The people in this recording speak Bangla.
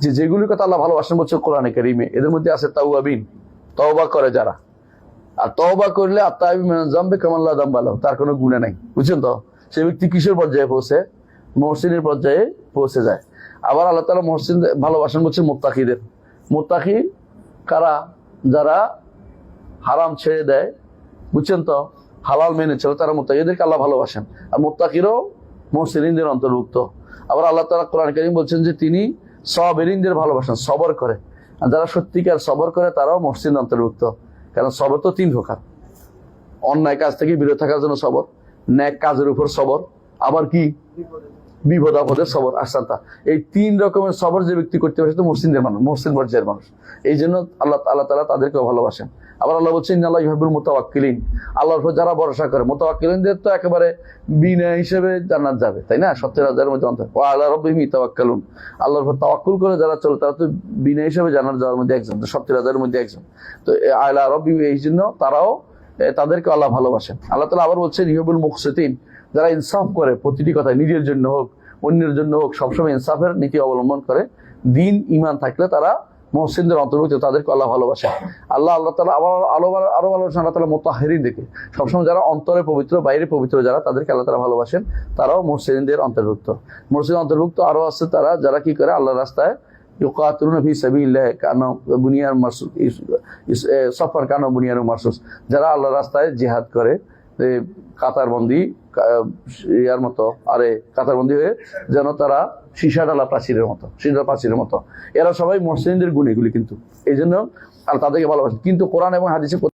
যে যেগুলির কথা আল্লাহ ভালোবাসেন বলছে কোরআনে কারিমে, এদের মধ্যে আছে তাওয়াবিন, তওবা করে যারা। আর তওবা করলে আত্মাবি জম্বে কামাল্লা দাম ভালো তার কোনো গুণে নাই। বুঝছেন তো? সে ব্যক্তি কিশোর পর্যায়ে পৌঁছে? মহসিনের পর্যায়ে পৌঁছে যায়। আবার আল্লাহ তালা মহসিন ভালোবাসেন বলছে মোত্তাকিদের। মোত্তাকি কারা? যারা হারাম ছেড়ে দেয়। বুঝছেন তো? হালাল মেনে চলে, তারা মোত্তাকি এদেরকে আল্লাহ ভালোবাসেন। আর মোত্তাকিরও মহসিনদের অন্তর্ভুক্ত। আবার আল্লাহ তালা কোরআন করিম বলছেন যে তিনি সবেরিনদের ভালোবাসেন, সবর করে। আর যারা সত্যিকার সবর করে, তারাও মহসিন অন্তর্ভুক্ত। কারণ সবর তো তিন প্রকার। অন্যায় কাজ থেকে বিরত থাকার জন্য সবর, ন্যাক কাজের উপর সবর, আবার কি? বিপদ আপদের সবর আসান্তা এই তিন রকমের সবর যে ব্যক্তি করতে পারে, সে তো মুসলিমদের মানুষ, মুসলিম পর্যায়ের মানুষ। এই জন্য আল্লাহ আল্লাহ তালা তাদেরকেও ভালোবাসেন। আবার আল্লাহ বলছেন আল্লাহ ইহাবুল মোতাবাক্কিলিন আল্লাহর উপর যারা ভরসা করে মোতাবাক্কিলিনদের তো একেবারে বিনা হিসেবে জান্নাত যাবে, তাই না? সত্তর হাজারের মধ্যে অন্তর। ও আল্লাহ রব্বিহি তাওয়াক্কালুন আল্লাহর উপর তাওয়াক্কুল করে যারা চলে, তারা তো বিনা হিসেবে জান্নাত যাওয়ার মধ্যে একজন সত্তর হাজারের মধ্যে একজন। তো আল্লাহ রব্বি এই জন্য তারাও তাদেরকে আল্লাহ ভালোবাসেন। আল্লাহ তালা আবার বলছেন ইহবুল মুকসিতিন যারা ইনসাফ করে, প্রতিটি কথায় নিজের জন্য হোক, অন্যের জন্য হোক, সবসময় ইনসাফের নীতি অবলম্বন করে, দিন ইমান থাকলে তারা মহসিনদের অন্তর্ভুক্ত, তাদেরকে আল্লাহ ভালোবাসে আল্লাহ আল্লাহ তালা আবার, আরও ভালো- আরও ভালোবাসেন আল্লাহ তালা মোতাহেরিন দেখে। সবসময় যারা অন্তরে পবিত্র, বাইরে পবিত্র যারা, তাদেরকে আল্লাহ তালা ভালোবাসেন, তারাও মহসিনদের অন্তর্ভুক্ত। মহসিন অন্তর্ভুক্ত আরও আছে তারা, যারা কি করে? আল্লাহ রাস্তায় সফর যারা আল্লাহ রাস্তায় জেহাদ করে কাতারবন্দি ইয়ার মতো, আরে, কাতারবন্দি হয়ে যেন তারা সীসা ডালা প্রাচীরের মতো, সীসা প্রাচীরের মতো। এরা সবাই মহসিনদের গুণ এগুলি কিন্তু এই জন্য আর তাদেরকে ভালোবাসে কিন্তু কোরআন এবং হাদিসে